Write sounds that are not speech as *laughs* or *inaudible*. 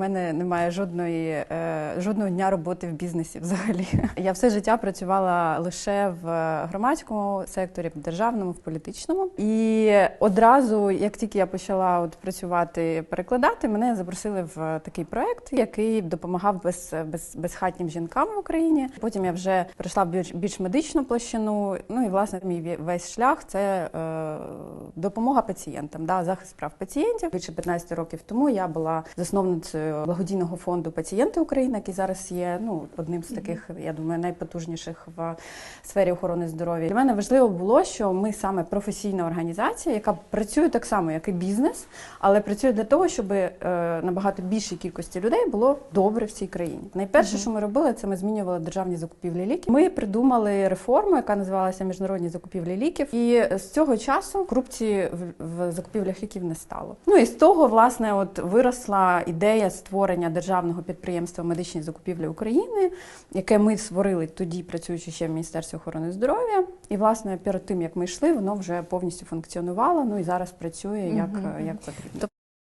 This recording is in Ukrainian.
У мене немає жодної е, жодного дня роботи в бізнесі взагалі. *laughs* Я все життя працювала лише в громадському секторі, в державному, в політичному. І одразу, як тільки я почала от працювати, перекладати, мене запросили в такий проект, який допомагав без, без, безхатнім жінкам в Україні. Потім я вже прийшла в більш, більш медичну площину. Ну і власне мій весь шлях це е, допомога пацієнтам, да, захист прав пацієнтів. Більше 15 років тому я була засновницею благодійного фонду Пацієнти України, який зараз є ну одним з таких, я думаю, найпотужніших в сфері охорони здоров'я. Для мене важливо було, що ми саме професійна організація, яка працює так само, як і бізнес, але працює для того, щоб е, набагато більшій кількості людей було добре в цій країні. Найперше, що ми робили, це ми змінювали державні закупівлі ліків. Ми придумали реформу, яка називалася міжнародні закупівлі ліків. І з цього часу корупції в, в закупівлях ліків не стало. Ну і з того власне от виросла ідея створення державного підприємства медичні закупівлі України, яке ми створили тоді, працюючи ще в Міністерстві охорони здоров'я. І власне перед тим як ми йшли, воно вже повністю функціонувало. Ну і зараз працює як, як потрібно.